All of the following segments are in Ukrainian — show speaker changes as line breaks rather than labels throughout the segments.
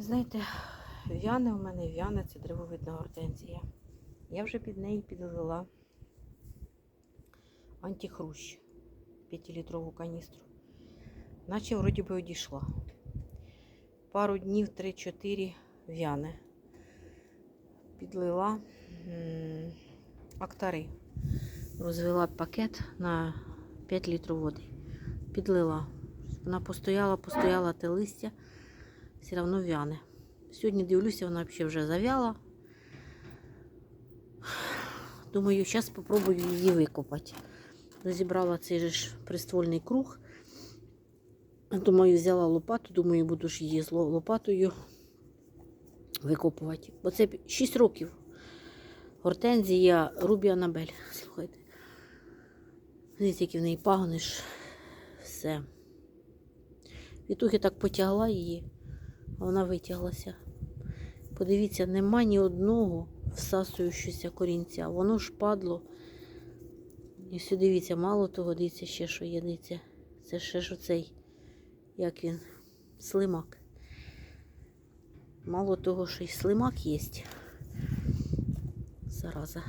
Знаєте, в'яне у мене в'яне, це древовидна гортензія. Я вже під неї підлила антихрущ 5-літрову каністру. Наче вроді би одійшла. Пару днів, 3-4 в'яне. Підлила актари. Розвела пакет на 5 літрів води. Підлила. Вона постояла, постояла те листя все одно в'яне. Сьогодні дивлюся, вона взагалі вже зав'яла. Думаю, зараз спробую її викопати. Розібрала цей же ж приствольний круг. Думаю, взяла лопату, думаю, буду ж її з лопатою викопувати. Бо це 6 років. Гортензія Рубі Анабель. Слухайте. Дивіться, які в неї пагони ж. Все. Відтухи так потягла її, вона витяглася. Подивіться, нема ні одного всасуючогося корінця. Воно ж падло. І все дивіться, мало того, дивіться ще, що є, дивіться. Це ще ж оцей, як він, слимак. Мало того, що й слимак є. Зараза.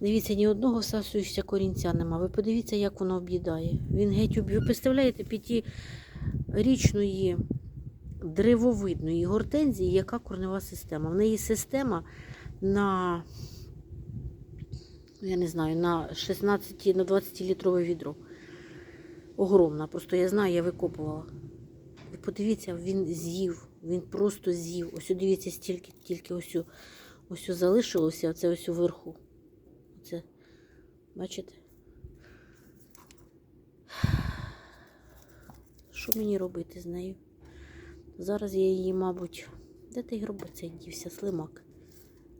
Дивіться, ні одного всасуючогося корінця нема. Ви подивіться, як воно об'їдає. Він геть. Ви представляєте, п'ятирічної древовидної гортензії, яка корнева система. В неї система на, я не знаю, на 16 на 20 літрове відро. Огромна. Просто я знаю, я викопувала. Ви подивіться, він з'їв. Він просто з'їв. Ось дивіться, стільки тільки ось, ось залишилося, а це ось вверху. Оце, бачите? Що мені робити з нею? Зараз я її, мабуть. Де ти цей дівся? Слимак.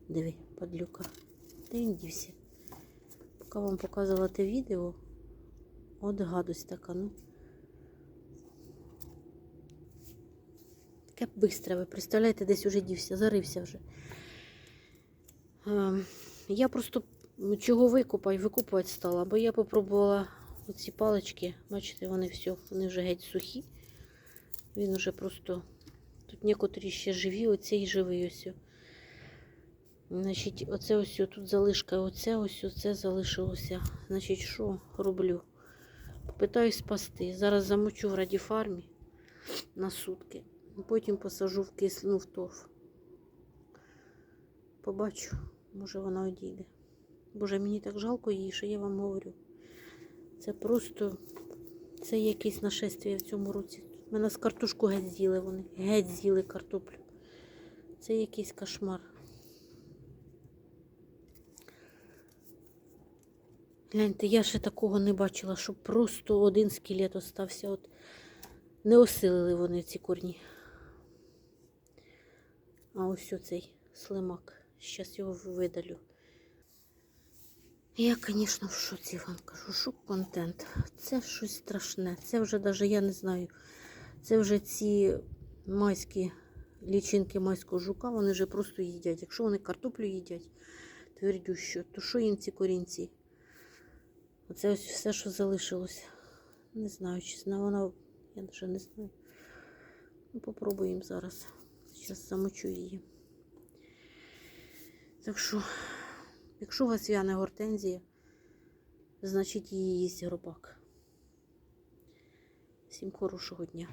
Диви, падлюка. Де він дівся? Поки вам показувала те відео. От гадость така, ну. Таке бистре, ви представляєте, десь уже дівся, зарився вже. Ем, я просто ну, чого викопаю, викопувати стала, бо я попробувала оці палички, бачите, вони все, вони вже геть сухі. Він вже просто. Тут некоторі ще живі, оцей живий ось. Значить, оце ось тут залишка, оце ось оце залишилося. Значить, що роблю? Попитаюсь спасти. Зараз замочу в радіфармі на сутки. Потім посажу в кислину в торф. Побачу, може вона одійде. Боже, мені так жалко її, що я вам говорю. Це просто це якесь нашествие в цьому році. Мене з картошку геть з'їли вони. Геть з'їли картоплю. Це якийсь кошмар. Гляньте, я ще такого не бачила, щоб просто один скелет остався. От не осилили вони ці корні. А ось оцей слимак. Зараз його видалю. Я, звісно, в шоці вам кажу, шок контент. Це щось страшне. Це вже навіть я не знаю. Це вже ці майські лічинки майського жука, вони вже просто їдять. Якщо вони картоплю їдять, твердющу, то що їм ці корінці? Оце ось все, що залишилось. Не знаю, чесно, вона, я навіть не знаю. Ну, попробуємо зараз. Зараз замочу її. Так що, якщо у вас в'яне гортензія, значить її їсть гробак. Всім хорошого дня.